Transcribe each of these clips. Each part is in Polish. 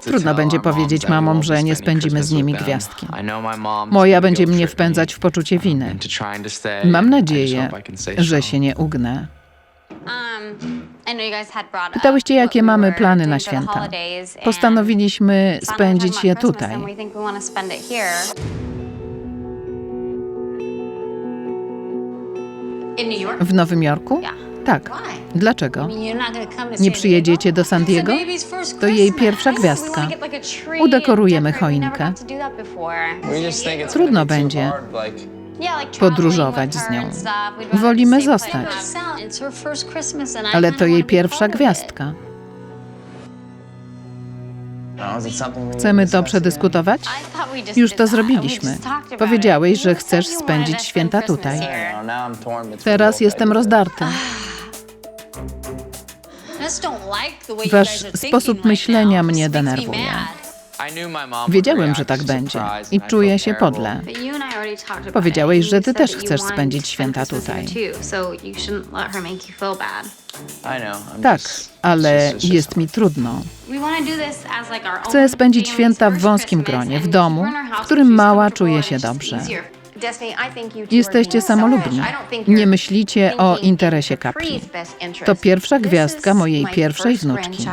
Trudno będzie powiedzieć mamom, że nie spędzimy z nimi gwiazdki. Moja będzie mnie wpędzać w poczucie winy. Mam nadzieję, że się nie ugnę. Pytałyście, jakie mamy plany na święta. Postanowiliśmy spędzić je tutaj. W Nowym Jorku? Tak. Dlaczego? Nie przyjedziecie do San Diego? To jej pierwsza gwiazdka. Udekorujemy choinkę. Trudno będzie podróżować z nią. Wolimy zostać. Ale to jej pierwsza gwiazdka. Chcemy to przedyskutować? Już to zrobiliśmy. Powiedziałeś, że chcesz spędzić święta tutaj. Teraz jestem rozdarty. Wasz sposób myślenia mnie denerwuje. Wiedziałem, że tak będzie i czuję się podle. Powiedziałeś, że ty też chcesz spędzić święta tutaj. Tak, ale jest mi trudno. Chcę spędzić święta w wąskim gronie, w domu, w którym mała czuje się dobrze. Jesteście samolubni. Nie myślicie o interesie Capri. To pierwsza gwiazdka mojej pierwszej wnuczki.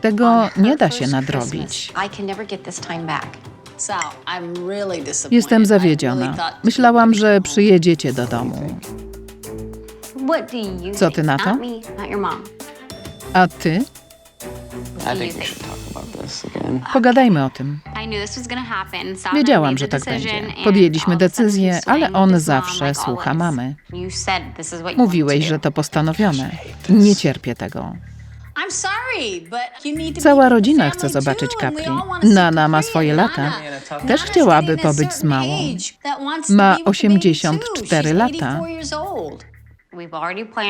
Tego nie da się nadrobić. Jestem zawiedziona. Myślałam, że przyjedziecie do domu. Co ty na to? A ty? Pogadajmy o tym. Wiedziałam, że tak będzie. Podjęliśmy decyzję, ale on zawsze słucha mamy. Mówiłeś, że to postanowione. Nie cierpię tego. Cała rodzina chce zobaczyć Capri. Nana ma swoje lata. Też chciałaby pobyć z małą. Ma 84 lata.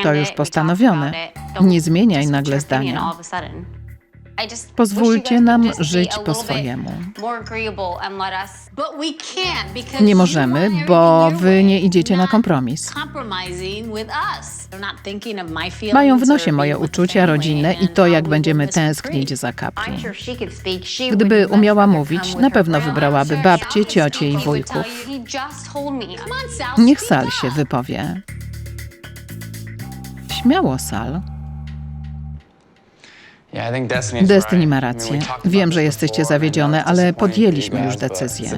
To już postanowione. Nie zmieniaj nagle zdania. Pozwólcie nam żyć po swojemu. Nie możemy, bo wy nie idziecie na kompromis. Mają w nosie moje uczucia rodzinne i to, jak będziemy tęsknić za Capri. Gdyby umiała mówić, na pewno wybrałaby babcie, ciocie i wujków. Niech Sal się wypowie. Śmiało, Sal. Destiny ma rację. Wiem, że jesteście zawiedzione, ale podjęliśmy już decyzję.